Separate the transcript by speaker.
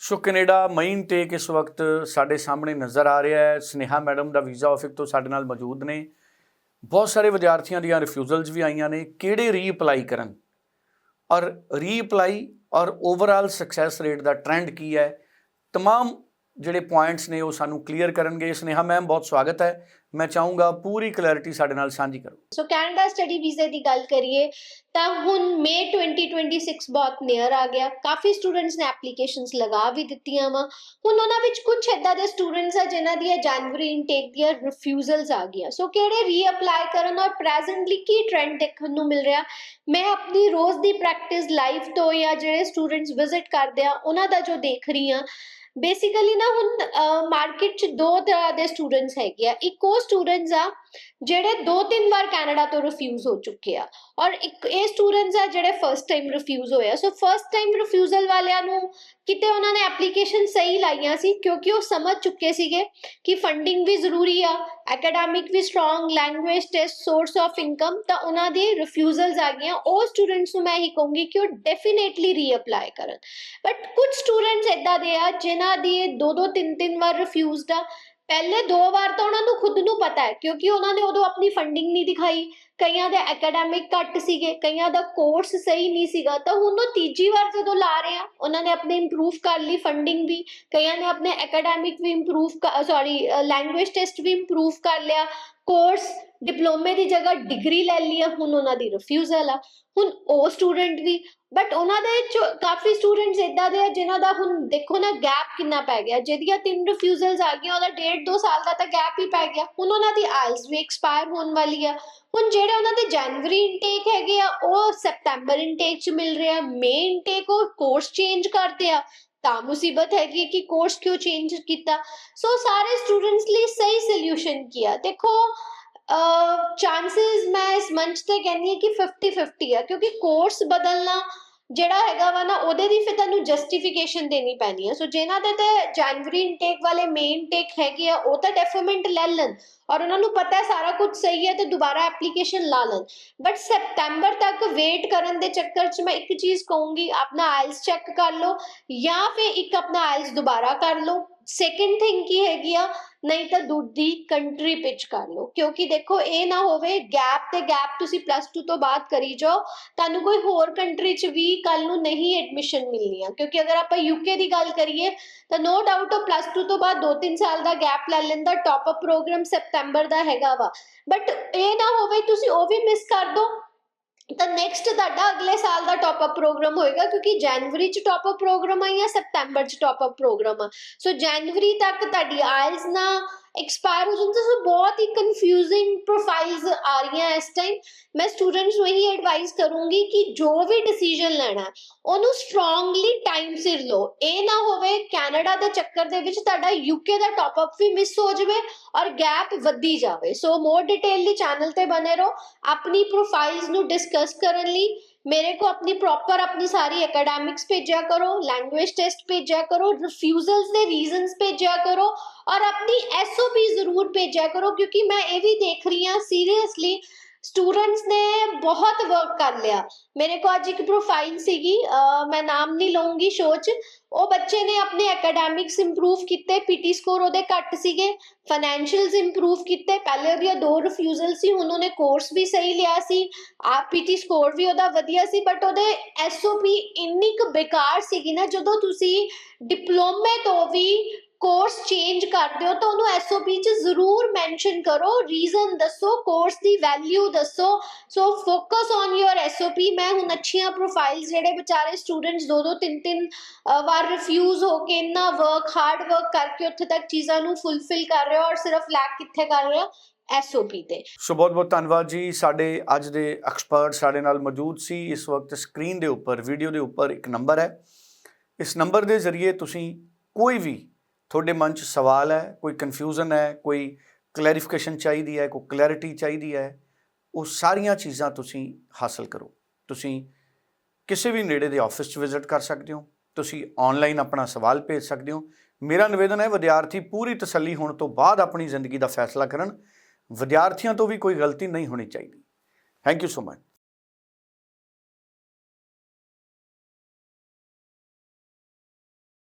Speaker 1: ਸੋ Canada main ਟੇਕ ਇਸ ਵਕਤ ਸਾਡੇ ਸਾਹਮਣੇ ਨਜ਼ਰ ਆ ਰਿਹਾ ਹੈ ਸਨੇਹਾ ਮੈਡਮ ਦਾ ਵੀਜ਼ਾ ਆਫਿਸ ਤੋਂ ਸਾਡੇ ਨਾਲ ਮੌਜੂਦ ਨੇ ਬਹੁਤ ਸਾਰੇ ਵਿਦਿਆਰਥੀਆਂ ਦੀਆਂ ਰਿਫਿਊਜ਼ਲਸ ਵੀ ਆਈਆਂ ਨੇ ਕਿਹੜੇ ਰੀਅਪਲਾਈ ਕਰਨ ਔਰ ਰੀਅਪਲਾਈ ਔਰ ਓਵਰਆਲ ਸਕਸੈਸ ਰੇਟ ਦਾ ਟ੍ਰੈਂਡ ਕੀ ਹੈ तमाम ਜਿਹੜੇ ਪੁਆਇੰਟਸ ਨੇ ਉਹ ਸਾਨੂੰ ਕਲੀਅਰ ਕਰਨਗੇ ਸਨੇਹਾ ਮੈਮ ਬਹੁਤ ਸਵਾਗਤ ਹੈ ਮੈਂ ਚਾਹੂੰਗਾ ਪੂਰੀ ਕਲੈਰਿਟੀ ਸਾਡੇ ਨਾਲ ਸਾਂਝੀ ਕਰੋ।
Speaker 2: ਸੋ ਕੈਨੇਡਾ ਸਟੱਡੀ ਵੀਜ਼ੇ ਦੀ ਗੱਲ ਕਰੀਏ, ਤਾਂ ਹੁਣ ਮਈ 2026 ਬਹੁਤ ਨੀਅਰ ਆ ਗਿਆ। ਕਾਫੀ ਸਟੂਡੈਂਟਸ ਨੇ ਐਪਲੀਕੇਸ਼ਨਸ ਲਗਾ ਵੀ ਦਿੱਤੀਆਂ ਵਾ। ਹੁਣ ਉਹਨਾਂ ਵਿੱਚ ਕੁਝ ਇਦਾਂ ਦੇ ਸਟੂਡੈਂਟਸ ਆ ਜਿਨ੍ਹਾਂ ਦੀਆਂ ਜਨਵਰੀ ਇਨਟੇਕ ਦੀਆਂ ਰਿਫਿਊਜ਼ਲਸ ਆ ਗਈਆਂ। ਸੋ ਕਿਹੜੇ ਰੀਅਪਲਾਈ ਕਰਨ ਔਰ ਪ੍ਰੈਜ਼ੈਂਟਲੀ ਕੀ ਟ੍ਰੈਂਡ ਦੇਖਣ ਨੂੰ ਮਿਲ ਰਿਹਾ? ਮੈਂ ਆਪਣੀ ਰੋਜ਼ ਦੀ ਪ੍ਰੈਕਟਿਸ ਲਾਈਵ ਤੋਂ ਜਾਂ ਜਿਹੜੇ ਸਟੂਡੈਂਟਸ ਵਿਜ਼ਿਟ ਕਰਦੇ ਆ, ਉਹਨਾਂ ਦਾ ਜੋ ਦੇਖ ਰਹੀ ਆ ਬੇਸਿਕਲੀ ਨਾ ਹੁਣ ਮਾਰਕੀਟ 'ਚ ਦੋ ਤਰ੍ਹਾਂ ਦੇ ਸਟੂਡੈਂਟਸ ਹੈਗੇ ਆ। ਇੱਕ ਉਹ ਸਟੂਡੈਂਟਸ ਆ ਜਿਹੜੇ ਦੋ ਤਿੰਨ ਵਾਰ ਕੈਨੇਡਾ ਤੋਂ ਰਿਫਿਊਜ਼ ਹੋ ਚੁੱਕੇ ਆ। ਔਰ ਇੱਕ ਇਹ ਸਟੂਡੈਂਟਸ ਆ ਜਿਹੜੇ ਫਰਸਟ ਟਾਈਮ ਰਿਫਿਊਜ਼ ਹੋਏ ਸੋ ਫਰਸਟ ਟਾਈਮ ਰਿਫਿਊਜ਼ਲ ਵਾਲਿਆਂ ਨੂੰ ਕਿਤੇ ਉਹਨਾਂ ਨੇ ਐਪਲੀਕੇਸ਼ਨ ਸਹੀ ਲਾਈਆਂ ਸੀ, ਕਿਉਂਕਿ ਉਹ ਸਮਝ ਚੁੱਕੇ ਸੀਗੇ ਕਿ ਫੰਡਿੰਗ ਵੀ ਜ਼ਰੂਰੀ ਆ academic we strong language test source of income ਤਾਂ ਉਹਨਾਂ ਦੇ ਰਿਫਿਊਜ਼ਲਸ ਆ ਗਈਆਂ। ਉਹ ਸਟੂਡੈਂਟਸ ਨੂੰ ਮੈਂ ਇਹੀ ਕਹੂੰਗੀ ਕਿ ਉਹ ਡੈਫੀਨੇਟਲੀ ਰੀਅਪਲਾਈ ਕਰਨ। ਬਟ ਕੁਝ ਸਟੂਡੈਂਟਸ ਇਦਾਂ ਦੇ ਆ, ਜਿਨ੍ਹਾਂ ਦੀ ਇਹ ਦੋ ਦੋ ਤਿੰਨ ਤਿੰਨ ਵਾਰ ਰਿਫਿਊਜ਼ਡ ਆ ਪਹਿਲੇ ਦੋ ਵਾਰ ਤਾਂ ਉਹਨਾਂ ਨੂੰ ਖੁਦ ਨੂੰ ਪਤਾ ਹੈ, ਕਿਉਂਕਿ ਉਹਨਾਂ ਨੇ ਉਦੋਂ ਆਪਣੀ ਫੰਡਿੰਗ ਨਹੀਂ ਦਿਖਾਈ। ਕਈਆਂ ਦੇ ਐਕੈਡੈਮਿਕ ਘੱਟ ਸੀਗੇ, ਕਈਆਂ ਦਾ ਕੋਰਸ ਸਹੀ ਨਹੀਂ ਸੀਗਾ। ਤਾਂ ਹੁਣ ਉਹ ਤੀਜੀ ਵਾਰ ਜਦੋਂ ਲਾ ਰਹੇ ਆ, ਉਹਨਾਂ ਨੇ ਆਪਣੇ ਇੰਪਰੂਵ ਕਰ ਲਈ ਫੰਡਿੰਗ ਵੀ। ਕਈਆਂ ਨੇ ਆਪਣੇ ਐਕੈਡੈਮਿਕ ਵੀ ਇੰਪਰੂਵ ਸੌਰੀ ਲੈਂਗੁਏਜ ਟੈਸਟ ਵੀ ਇੰਪਰੂਵ ਕਰ ਲਿਆ। ਕੋਰਸ ਡਿਪਲੋਮੇ ਦੀ ਜਗ੍ਹਾ ਡਿਗਰੀ ਲੈ ਲਈ ਹੁਣ ਉਹਨਾਂ ਦੀ ਰਿਫਿਊਜ਼ਲ ਆ। ਹੁਣ ਉਹ ਸਟੂਡੈਂਟ ਵੀ ਬਟ ਉਹਨਾਂ ਦੇ ਕਾਫੀ ਸਟੂਡੈਂਟਸ ਇਦਾਂ ਦੇ ਆ ਜਿਨ੍ਹਾਂ ਦਾ ਹੁਣ ਦੇਖੋ ਨਾ ਗੈਪ ਕਿੰਨਾ ਪੈ ਗਿਆ। ਜਿਹਦੀਆਂ ਤਿੰਨ ਰਿਫਿਊਜ਼ਲਸ ਆ ਗਈਆਂ, ਉਹਦਾ ਡੇਢ ਦੋ ਸਾਲ ਦਾ ਤਾਂ ਗੈਪ ਹੀ ਪੈ ਗਿਆ। ਹੁਣ ਉਹਨਾਂ ਦੀ ਆਇਲਸ ਵੀ ਐਕਸਪਾਇਰ ਹੋਣ ਵਾਲੀ ਆ। ਹੁਣ ਜਿਹੜੇ ਉਹਨਾਂ ਦੇ ਜਨਵਰੀ ਇਨਟੇਕ ਹੈਗੇ ਆ, ਉਹ ਸਪਟੈਂਬਰ ਇਨਟੇਕ ਚ ਮਿਲ ਰਿਹਾ ਮੇ ਇਨਟੇਕ ਉਹ ਕੋਰਸ ਚੇਂਜ ਕਰਦੇ ਆ। ਤਾਂ ਮੁਸੀਬਤ ਹੈਗੀ ਕਿ ਕੋਰਸ ਕਿਉਂ ਚੇਂਜ ਕੀਤਾ? ਸੋ ਸਾਰੇ ਸਟੂਡੈਂਟਸ ਲਈ ਸਹੀ ਸੋਲੂਸ਼ਨ ਕੀਆ। ਦੇਖੋ ਚਾਂਸਸ ਮੈਂ ਇਸ ਮੰਚ ਤੇ ਕਹਿੰਦੀ ਹਾਂ ਕਿ 50 50 ਆ, ਕਿਉਂਕਿ ਕੋਰਸ ਬਦਲਣਾ ਜਿਹੜਾ ਹੈਗਾ ਵਾ ਨਾ, ਉਹਦੇ ਦੀ ਫਿਰ ਤੁਹਾਨੂੰ ਜਸਟੀਫਿਕੇਸ਼ਨ ਦੇਣੀ ਪੈਣੀ ਹੈ ਸੋ ਜਿਨ੍ਹਾਂ ਦੇ ਤੇ ਜਨਵਰੀ ਇਨਟੇਕ ਵਾਲੇ ਮੇਨ ਟੇਕ ਹੈਗੇ ਆ, ਉਹ ਤਾਂ ਡੈਫਰਮੈਂਟ ਲੈ ਲੈਣ। ਔਰ ਉਹਨਾਂ ਨੂੰ ਪਤਾ ਹੈ ਸਾਰਾ ਕੁਝ ਸਹੀ ਹੈ ਤੇ ਦੁਬਾਰਾ ਐਪਲੀਕੇਸ਼ਨ ਲਾ ਲੈਣ। ਬਟ ਸਪਟੈਂਬਰ ਤੱਕ ਵੇਟ ਕਰਨ ਦੇ ਚੱਕਰ 'ਚ ਮੈਂ ਇੱਕ ਚੀਜ਼ ਕਹੂੰਗੀ, ਆਪਣਾ ਆਇਲਸ ਚੈੱਕ ਕਰ ਲਓ ਜਾਂ ਫਿਰ ਇੱਕ ਆਪਣਾ ਆਇਲਸ ਦੁਬਾਰਾ ਕਰ ਲਓ। ਸੈਕਿੰਡ ਥਿੰਗ ਕੀ ਹੈਗੀ ਆ, ਨਹੀਂ ਤਾਂ ਦੂਜੀ ਕੰਟਰੀ ਪਿਚ ਕਰ ਲਓ, ਕਿਉਂਕਿ ਦੇਖੋ ਇਹ ਨਾ ਹੋਵੇ ਗੈਪ ਤੇ ਗੈਪ ਤੁਸੀਂ ਪਲੱਸ 2 ਤੋਂ ਬਾਅਦ ਕਰੀ ਜਾਓ, ਤੁਹਾਨੂੰ ਕੋਈ ਹੋਰ ਕੰਟਰੀ 'ਚ ਵੀ ਕੱਲ ਨੂੰ ਨਹੀਂ ਐਡਮਿਸ਼ਨ ਮਿਲਣੀ ਆ ਕਿਉਂਕਿ ਅਗਰ ਆਪਾਂ ਯੂਕੇ ਦੀ ਗੱਲ ਕਰੀਏ, ਤਾਂ ਨੋ ਡਾਊਟ ਉਹ ਪਲੱਸ 2 ਤੋਂ ਬਾਅਦ 2-3 ਸਾਲ ਦਾ ਗੈਪ ਲੈ ਲੈਂਦਾ ਟਾਪ ਅਪ ਪ੍ਰੋਗਰਾਮ ਸਪਟੈਂਬਰ ਦਾ ਹੈਗਾ ਵਾ ਬਟ ਇਹ ਨਾ ਹੋਵੇ ਤੁਸੀਂ ਉਹ ਵੀ ਮਿਸ ਕਰ ਦੋ ਤਾਂ ਨੈਕਸਟ ਤੁਹਾਡਾ ਅਗਲੇ ਸਾਲ ਦਾ ਟਾਪ ਅਪ ਪ੍ਰੋਗਰਾਮ ਹੋਏਗਾ, ਕਿਉਂਕਿ ਜਨਵਰੀ ਚ ਟਾਪ ਅਪ ਪ੍ਰੋਗਰਾਮ ਆ ਜਾਂ ਸਤੰਬਰ ਚ ਟਾਪ ਅਪ ਪ੍ਰੋਗਰਾਮ ਆ। ਸੋ ਜਨਵਰੀ ਤੱਕ ਤੁਹਾਡੀ ਆਇਲਸ ਨਾ ਐਕਸਪਾਇਰ ਹੋ ਜਾਂਦੇ ਸੋ ਬਹੁਤ ਹੀ ਕਨਫਿਊਜ਼ਿੰਗ ਪ੍ਰੋਫਾਈਲਸ ਆ ਰਹੀਆਂ ਇਸ ਟਾਈਮ ਮੈਂ ਸਟੂਡੈਂਟਸ ਨੂੰ ਇਹੀ ਐਡਵਾਈਸ ਕਰੂੰਗੀ ਕਿ ਜੋ ਵੀ ਡਿਸੀਜਨ ਲੈਣਾ, ਉਹਨੂੰ ਸਟਰੋਂਗਲੀ ਟਾਈਮ ਸਿਰ ਲਓ। ਇਹ ਨਾ ਹੋਵੇ ਕੈਨੇਡਾ ਦੇ ਚੱਕਰ ਦੇ ਵਿੱਚ ਤੁਹਾਡਾ ਯੂਕੇ ਦਾ ਟਾਪ ਅਪ ਵੀ ਮਿਸ ਹੋ ਜਾਵੇ ਔਰ ਗੈਪ ਵੱਧੀ ਜਾਵੇ। ਸੋ ਮੋਰ ਡਿਟੇਲ ਲਈ ਚੈਨਲ ਤੇ ਬਨੇ ਰਹੋ। ਆਪਣੀ ਪ੍ਰੋਫਾਈਲਸ ਨੂੰ ਡਿਸਕਸ ਕਰਨ ਲਈ ਮੇਰੇ ਕੋ ਆਪਣੀ ਪ੍ਰੋਪਰ ਆਪਣੀ ਸਾਰੀ ਐਕੈਡੈਮਿਕਸ ਭੇਜਿਆ ਕਰੋ ਲੈਂਗੁਏਜ ਟੈਸਟ ਭੇਜਿਆ ਕਰੋ ਰਿਫਿਊਜ਼ਲਸ ਦੇ ਰੀਜ਼ਨਸ ਭੇਜਿਆ ਕਰੋ ਔਰ ਆਪਣੀ ਐਸਓਪੀ ਜ਼ਰੂਰ ਭੇਜਿਆ ਕਰੋ ਕਿਉਂਕਿ ਮੈਂ ਇਹ ਵੀ ਦੇਖ ਰਹੀ ਹਾਂ ਸੀਰੀਅਸਲੀ ਸਟੂਡੈਂਟਸ ਨੇ ਬਹੁਤ ਵਰਕ ਕਰ ਲਿਆ। ਮੇਰੇ ਕੋ ਅੱਜ ਇੱਕ ਪ੍ਰੋਫਾਈਲ ਸੀਗੀ ਮੈਂ ਨਾਮ ਨਹੀਂ ਲਵਾਂਗੀ ਸ਼ੋਅ 'ਚ। ਉਹ ਬੱਚੇ ਨੇ ਆਪਣੇ ਐਕੈਡੈਮਿਕਸ ਇੰਪਰੂਵ ਕੀਤੇ ਪੀਟੀ ਸਕੋਰ ਉਹਦੇ ਘੱਟ ਸੀਗੇ ਫਾਈਨੈਂਸ਼ੀਅਲਸ ਇੰਪਰੂਵ ਕੀਤੇ। ਪਹਿਲੇ ਉਹਦੀਆਂ ਦੋ ਰਿਫਿਊਜ਼ਲ ਸੀ, ਹੁਣ ਉਹਨੇ ਕੋਰਸ ਵੀ ਸਹੀ ਲਿਆ ਸੀ। ਆ ਪੀਟੀ ਸਕੋਰ ਵੀ ਉਹਦਾ ਵਧੀਆ ਸੀ ਬਟ ਉਹਦੇ ਐਸਓਪੀ ਇੰਨੀ ਕੁ ਬੇਕਾਰ ਸੀਗੀ ਨਾ, ਜਦੋਂ ਤੁਸੀਂ ਡਿਪਲੋਮੇ ਤੋਂ ਵੀ ਕੋਰਸ ਚੇਂਜ ਕਰਦੇ ਹੋ ਤਾਂ ਉਹਨੂੰ ਐਸਓਪੀ ਚ ਜ਼ਰੂਰ ਮੈਂਸ਼ਨ ਕਰੋ ਰੀਜ਼ਨ ਦੱਸੋ ਕੋਰਸ ਦੀ ਵੈਲਿਊ ਦੱਸੋ so focus on your SOP ਮੈਂ ਹੁਣ ਅੱਛੀਆਂ ਪ੍ਰੋਫਾਈਲਸ ਜਿਹੜੇ ਵਿਚਾਰੇ ਸਟੂਡੈਂਟਸ ਦੋ ਦੋ ਤਿੰਨ ਤਿੰਨ ਵਾਰ ਰਿਫਿਊਜ਼ ਹੋ ਕੇ ਇੰਨਾ ਵਰਕ ਹਾਰਡ ਵਰਕ ਕਰਕੇ ਉੱਥੇ ਤੱਕ ਚੀਜ਼ਾਂ ਨੂੰ ਫੁੱਲਫਿਲ ਕਰ ਰਹੇ ਹੋ ਔਰ ਸਿਰਫ ਲੈਕ ਕਿੱਥੇ ਕਰ ਰਹੇ ਹੋ? ਐਸਓਪੀ ਤੇ।
Speaker 1: ਸੋ ਬਹੁਤ ਬਹੁਤ ਧੰਨਵਾਦ ਜੀ। ਸਾਡੇ ਅੱਜ ਦੇ ਐਕਸਪਰਟ ਸਾਡੇ ਨਾਲ ਮੌਜੂਦ ਸੀ। ਇਸ ਵਕਤ ਸਕਰੀਨ ਦੇ ਉੱਪਰ ਵੀਡੀਓ ਦੇ ਉੱਪਰ ਇੱਕ ਨੰਬਰ ਹੈ। ਇਸ ਨੰਬਰ ਦੇ ਜ਼ਰੀਏ ਤੁਸੀਂ ਕੋਈ ਵੀ ਤੁਹਾਡੇ ਮਨ 'ਚ ਸਵਾਲ ਹੈ, ਕੋਈ ਕਨਫਿਊਜ਼ਨ ਹੈ, ਕੋਈ ਕਲੈਰੀਫਿਕੇਸ਼ਨ ਚਾਹੀਦੀ ਹੈ, ਕੋਈ ਕਲੈਰਿਟੀ ਚਾਹੀਦੀ ਹੈ, ਉਹ ਸਾਰੀਆਂ ਚੀਜ਼ਾਂ ਤੁਸੀਂ ਹਾਸਲ ਕਰੋ। ਤੁਸੀਂ ਕਿਸੇ ਵੀ ਨੇੜੇ ਦੇ ਆਫਿਸ 'ਚ ਵਿਜ਼ਿਟ ਕਰ ਸਕਦੇ ਹੋ, ਤੁਸੀਂ ਆਨਲਾਈਨ ਆਪਣਾ ਸਵਾਲ ਭੇਜ ਸਕਦੇ ਹੋ। ਮੇਰਾ ਨਿਵੇਦਨ ਹੈ, ਵਿਦਿਆਰਥੀ ਪੂਰੀ ਤਸੱਲੀ ਹੋਣ ਤੋਂ ਬਾਅਦ ਆਪਣੀ ਜ਼ਿੰਦਗੀ ਦਾ ਫੈਸਲਾ ਕਰਨ। ਵਿਦਿਆਰਥੀਆਂ ਤੋਂ ਵੀ ਕੋਈ ਗਲਤੀ ਨਹੀਂ ਹੋਣੀ ਚਾਹੀਦੀ। Thank you so much